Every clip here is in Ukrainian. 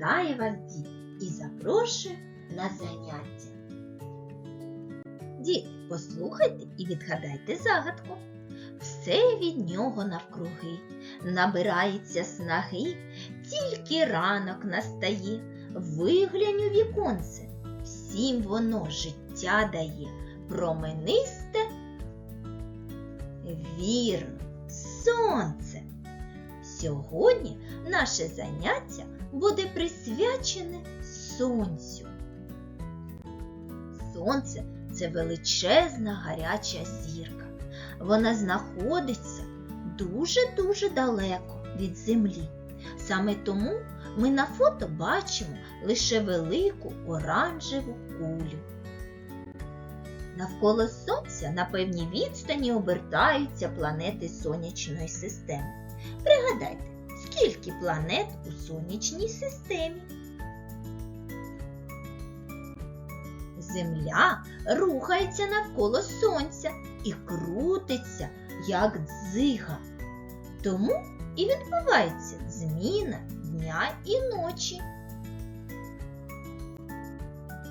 Вітає вас, діти, і запрошує на заняття. Діти, послухайте і відгадайте загадку. Все від нього навкруги, набирається снаги, тільки ранок настає, виглянь у віконце, всім воно життя дає, променисте. Вірно, сонце. Сьогодні наше заняття буде присвячене сонцю. Сонце це величезна гаряча зірка. Вона знаходиться дуже-дуже далеко від землі. Саме тому ми на фото бачимо лише велику оранжеву кулю. Навколо сонця на певній відстані обертаються планети сонячної системи. Пригадайте, скільки планет у сонячній системі? Земля рухається навколо сонця і крутиться, як дзига. Тому і відбувається зміна дня і ночі.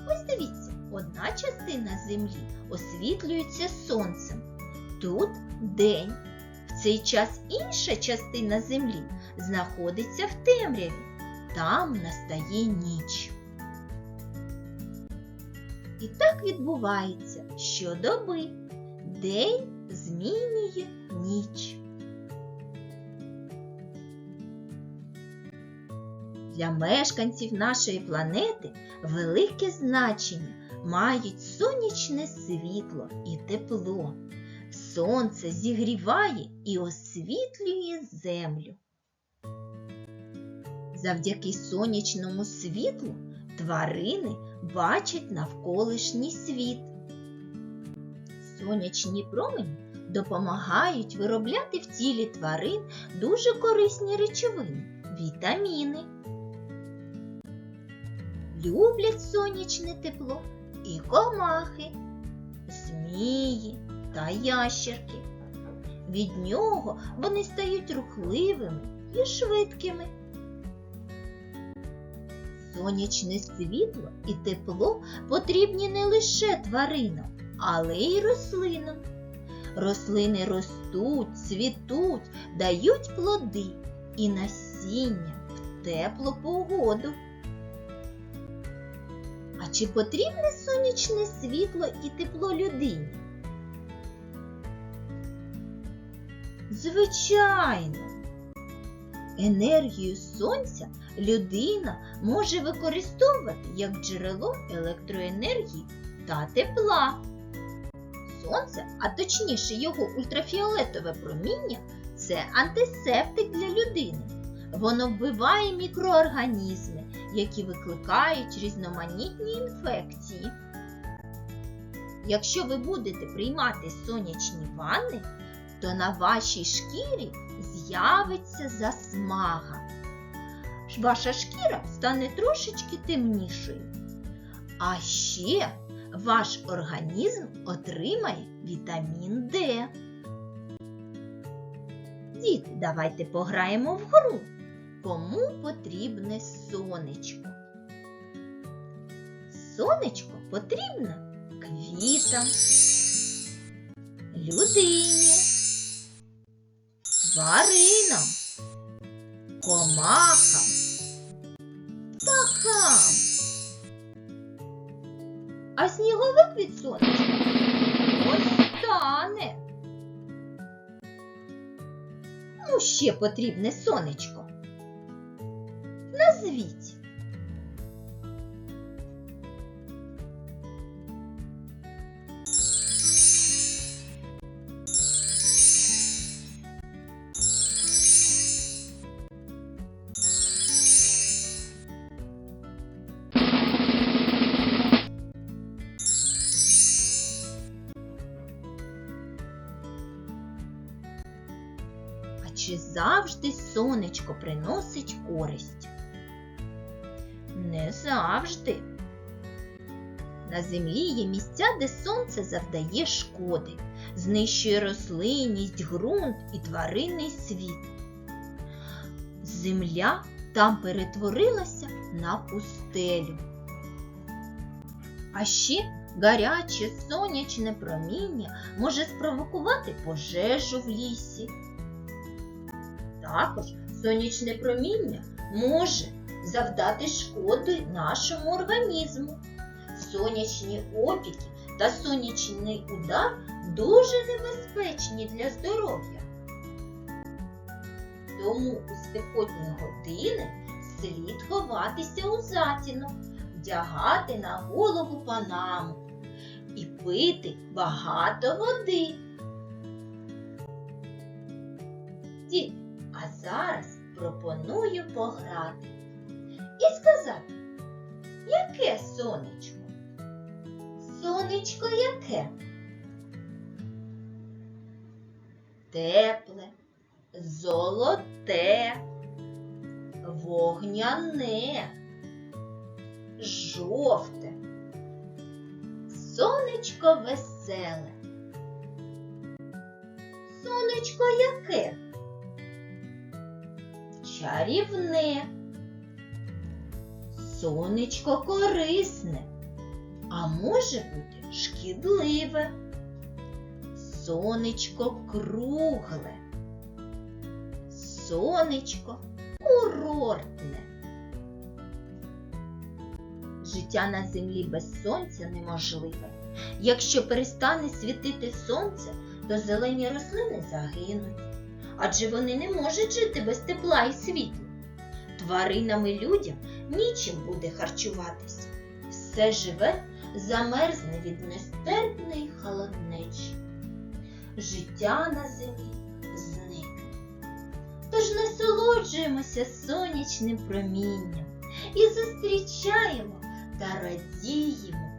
Ось дивіться, одна частина землі освітлюється сонцем. Тут день. Цей час інша частина землі знаходиться в темряві. Там настає ніч. І так відбувається щодоби. День змінює ніч. Для мешканців нашої планети велике значення мають сонячне світло і тепло. Сонце зігріває і освітлює землю. Завдяки сонячному світлу тварини бачать навколишній світ. Сонячні промені допомагають виробляти в тілі тварин дуже корисні речовини вітаміни. Люблять сонячне тепло і комахи, змії та ящерки. Від нього вони стають рухливими і швидкими. Сонячне світло і тепло потрібні не лише тваринам, але й рослинам. Рослини ростуть, цвітуть, дають плоди і насіння в теплу погоду. А чи потрібне сонячне світло і тепло людині? Звичайно, енергію сонця людина може використовувати як джерело електроенергії та тепла. Сонце, а точніше його ультрафіолетове проміння це антисептик для людини. Воно вбиває мікроорганізми, які викликають різноманітні інфекції. Якщо ви будете приймати сонячні ванни, то на вашій шкірі з'явиться засмага. Ваша шкіра стане трошечки темнішою. А ще ваш організм отримає вітамін Д. Діти, давайте пограємо в гру. Кому потрібне сонечко? Сонечко потрібно квітам, людині, тваринам, комахам, птахам. А сніговик від сонечка остане. Ну ще потрібне сонечко? Назвіть. Чи завжди сонечко приносить користь? Не завжди. На землі є місця, де сонце завдає шкоди, знищує рослинність, ґрунт і тваринний світ. Земля там перетворилася на пустелю. А ще гаряче сонячне проміння може спровокувати пожежу в лісі. Також сонячне проміння може завдати шкоди нашому організму. Сонячні опіки та сонячний удар дуже небезпечні для здоров'я. Тому у спекотні години слід ховатися у затінок, вдягати на голову панаму і пити багато води. Зараз пропоную пограти і сказати, яке сонечко? Сонечко яке? Тепле, золоте, вогняне, жовте, сонечко веселе. Сонечко яке? Чарівне, сонечко корисне, а може бути шкідливе. Сонечко кругле, сонечко курортне. Життя на землі без сонця неможливе. Якщо перестане світити сонце, то зелені рослини загинуть, адже вони не можуть жити без тепла і світла. Тваринам і людям нічим буде харчуватися. Все живе замерзне від нестерпної холоднечі. Життя на землі зникне. Тож насолоджуємося сонячним промінням і зустрічаємо та радіємо